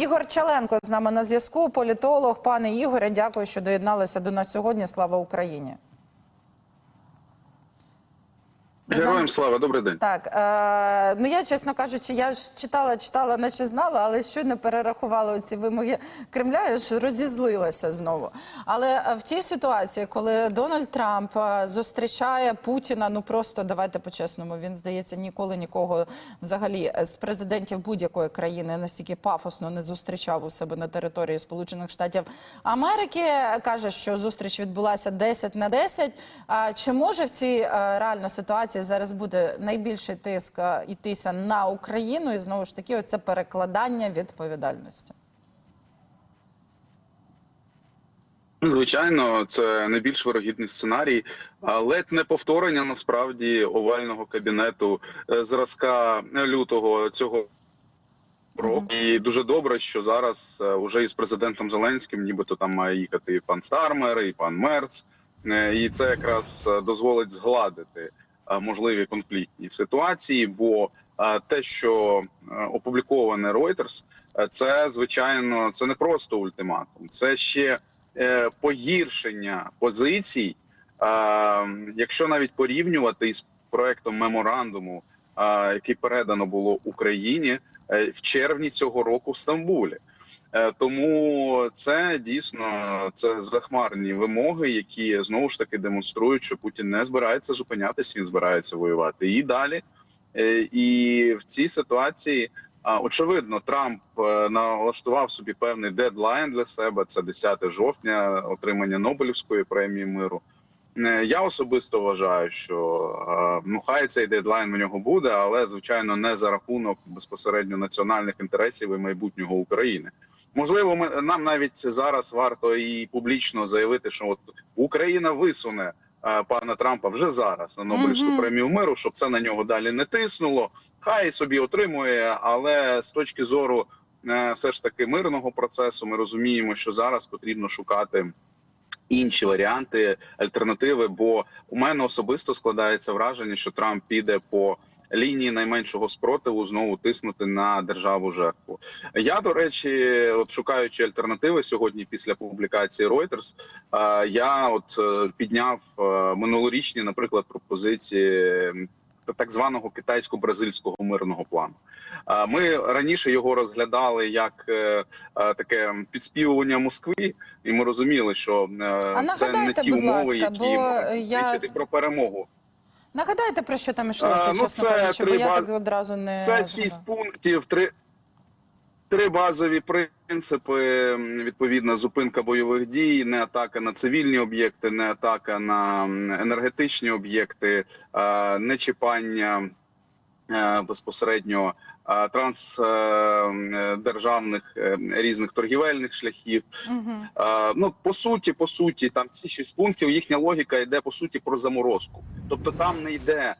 Ігор Чаленко з нами на зв'язку. Політолог, пане Ігоре, дякую, що доєдналися до нас сьогодні. Слава Україні. Ви з нами? Героям слава, добрий день. Так, е, ну я чесно кажучи, я ж читала, читала, наче знала, але щойно перерахувала ці вимоги Кремля, я ж розізлилася знову. Але е, в тій ситуації, коли Дональд Трамп е, зустрічає Путіна, ну просто давайте по-чесному, він здається ніколи нікого взагалі з президентів будь-якої країни настільки пафосно не зустрічав у себе на території Сполучених Штатів Америки. Каже, що зустріч відбулася 10 на 10. А чи може в цій е, реально ситуації зараз буде найбільший тиск йтися на Україну і знову ж таки, оце перекладання відповідальності? Звичайно, це найбільш вирогідний сценарій, але це не повторення насправді овального кабінету е, зразка лютого цього року. І дуже добре, що зараз е, уже із президентом Зеленським, нібито там має їхати і пан Стармер, і пан Мерц, Е, і це якраз дозволить згладити можливі конфліктні ситуації. Бо е, те, що е, опубліковане Reuters, е, це звичайно це не просто ультиматум, це ще е, погіршення позицій. Е, Якщо навіть порівнювати із проектом меморандуму, е, який передано було Україні е, в червні цього року в Стамбулі. Е, Тому це дійсно це захмарні вимоги, які знову ж таки демонструють, що Путін не збирається зупинятись, він збирається воювати і далі. Е, І в цій ситуації очевидно Трамп е, налаштував собі певний дедлайн для себе. Це 10 жовтня, отримання Нобелівської премії миру. Е, Я особисто вважаю, що е, ну хай цей дедлайн у нього буде, але звичайно не за рахунок безпосередньо національних інтересів і майбутнього України. Можливо, ми нам навіть зараз варто і публічно заявити, що от Україна висуне е, пана Трампа вже зараз на Нобелівську Мгм. премію миру, щоб це на нього далі не тиснуло. Хай собі отримує, але з точки зору все ж таки мирного процесу, ми розуміємо, що зараз потрібно шукати. Інші варіанти, альтернативи, бо у мене особисто складається враження, що Трамп піде по лінії найменшого спротиву знову тиснути на державу жертву. Я до речі, от шукаючи альтернативи сьогодні після публікації Reuters, е, я от е, підняв е, минулорічні, наприклад, пропозиції так званого китайсько-бразильського мирного плану. Ми раніше його розглядали як е, е, таке підспівування Москви, і ми розуміли, що е, А це не ті умови, ласка, які бо я- свідчити про перемогу. Нагадайте про що там йшлося, А, ну, чесно це кажучи, бо три я баз- так одразу не Це шість пунктів, три, три базові принципи. м, Відповідно, зупинка бойових дій, не атака на цивільні об'єкти, не атака на енергетичні об'єкти, е, не чіпання е, безпосередньо е, трансдержавних різних торгівельних шляхів. Е, Ну по суті, по суті, там ці шість пунктів. Їхня логіка йде по суті про заморозку. Тобто там не йде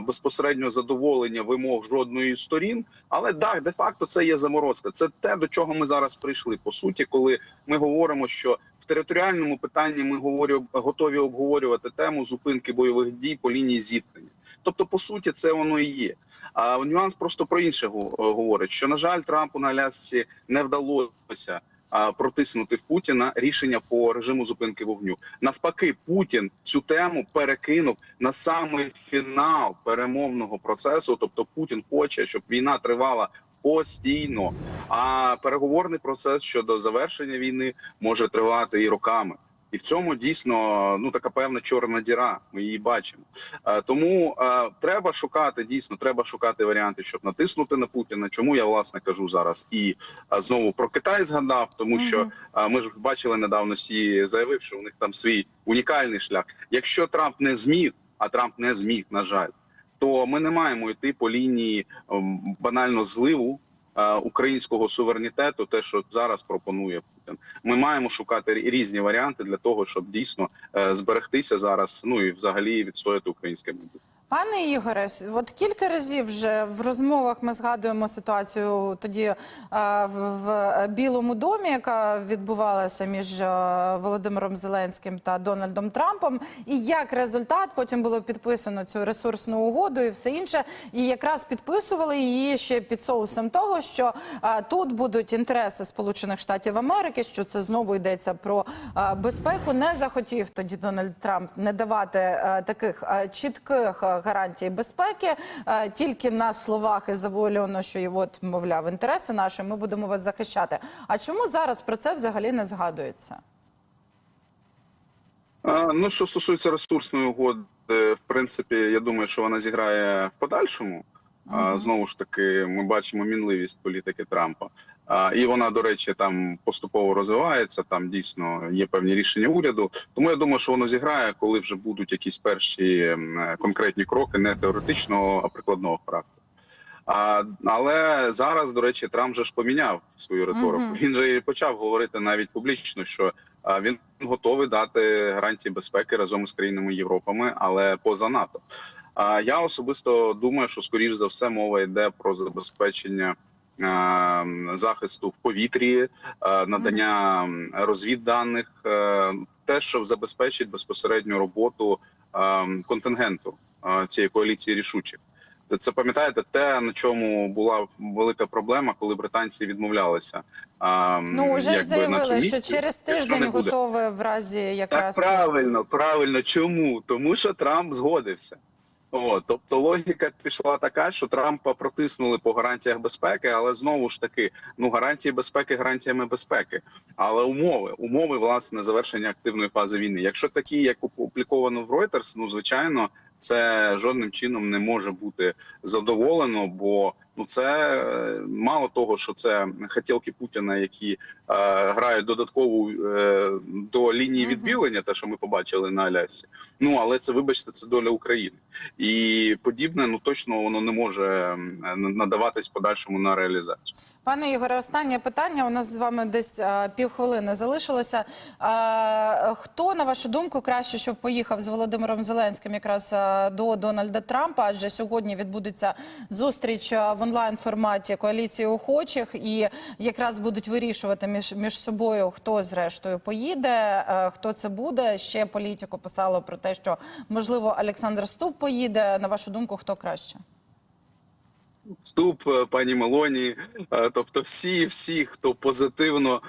безпосередньо задоволення вимог жодної з сторін, але так, де факто це є заморозка. Це те, до чого ми зараз прийшли. По суті, коли ми говоримо, що в територіальному питанні ми говорю, готові обговорювати тему зупинки бойових дій по лінії зіткнення. Тобто, по суті, це воно і є. А нюанс просто про інше говорить: що на жаль, Трампу на Алясці не вдалося протиснути в Путіна рішення по режиму зупинки вогню. Навпаки, Путін цю тему перекинув на самий фінал перемовного процесу. Тобто, Путін хоче, щоб війна тривала постійно. А переговорний процес щодо завершення війни може тривати і роками. І в цьому дійсно ну така певна чорна діра. Ми її бачимо. Е, Тому е, треба шукати дійсно, треба шукати варіанти, щоб натиснути на Путіна. Чому я власне кажу зараз і е, знову про Китай згадав, тому що ми ж бачили недавно Сі заявив, що у них там свій унікальний шлях. Якщо Трамп не зміг, а Трамп не зміг, на жаль, то ми не маємо йти по лінії ем, банально зливу українського суверенітету, те, що зараз пропонує Путін. Ми маємо шукати різні варіанти для того, щоб дійсно е, зберегтися зараз. Ну і взагалі відстояти українське майбутнє. Пане Ігоре, от кілька разів вже в розмовах ми згадуємо ситуацію тоді е, в, в Білому домі, яка відбувалася між е, Володимиром Зеленським та Дональдом Трампом. І як результат потім було підписано цю ресурсну угоду і все інше. І якраз підписували її ще під соусом того, що е, тут будуть інтереси Сполучених Штатів Америки, що це знову йдеться про е, безпеку. Не захотів тоді Дональд Трамп не давати е, таких е, чітких е, гарантій безпеки, е, тільки на словах і завуальовано, що от, мовляв, інтереси наші, ми будемо вас захищати. А чому зараз про це взагалі не згадується? Ну, що стосується ресурсної угоди, в принципі, я думаю, що вона зіграє в подальшому. Знову ж таки, ми бачимо мінливість політики Трампа. І вона, до речі, там поступово розвивається. Там дійсно є певні рішення уряду. Тому я думаю, що воно зіграє, коли вже будуть якісь перші конкретні кроки, не теоретичного, а прикладного характеру. А, але зараз, до речі, Трамп же ж поміняв свою риторику. Мгм. Він же і почав говорити навіть публічно, що а, він готовий дати гарантії безпеки разом із країнами Європами, але поза НАТО. А я особисто думаю, що скоріш за все мова йде про забезпечення. Захисту в повітрі, а, надання розвідданих, е, те, що забезпечить безпосередню роботу контингенту цієї коаліції рішучих. Це пам'ятаєте те, на чому була велика проблема, коли британці відмовлялися. А, Ну вже ж заявили, що через тиждень готове в разі Так якраз правильно, правильно. Чому? Тому що Трамп згодився. О, тобто логіка пішла така, що Трампа протиснули по гарантіях безпеки, але знову ж таки, ну гарантії безпеки гарантіями безпеки. Але умови, умови власне завершення активної фази війни. Якщо такі, як опубліковано в Reuters, ну звичайно, це жодним чином не може бути задоволено, бо ну це е, мало того, що це хотілки Путіна, які е, грають додаткову е, до лінії відбілення, те, що ми побачили на Алясі. Ну але це, вибачте, це доля України і подібне. Ну точно воно не може надаватись подальшому на реалізацію. Пане Ігоре, останнє питання. У нас з вами десь а, півхвилини залишилося. А, хто, на вашу думку, краще, щоб поїхав з Володимиром Зеленським якраз а, до Дональда Трампа? Адже сьогодні відбудеться зустріч в онлайн форматі коаліції охочих, і якраз будуть вирішувати між, між собою, хто зрештою поїде, хто це буде. Ще політику писало про те, що можливо Олександр Ступ поїде. На вашу думку, хто краще? Вступ е, пані Мелоні, е, тобто всі, всі, хто позитивно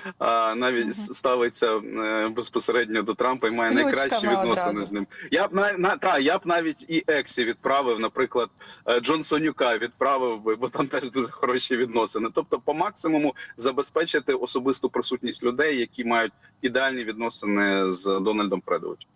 навіть ставиться е, безпосередньо до Трампа і має найкращі відносини одразу. з ним. Я б на, на та я б навіть і Ексі відправив, наприклад, Джонсонюка відправив би, бо там теж дуже хороші відносини. Тобто, по максимуму забезпечити особисту присутність людей, які мають ідеальні відносини з Дональдом Предовичем.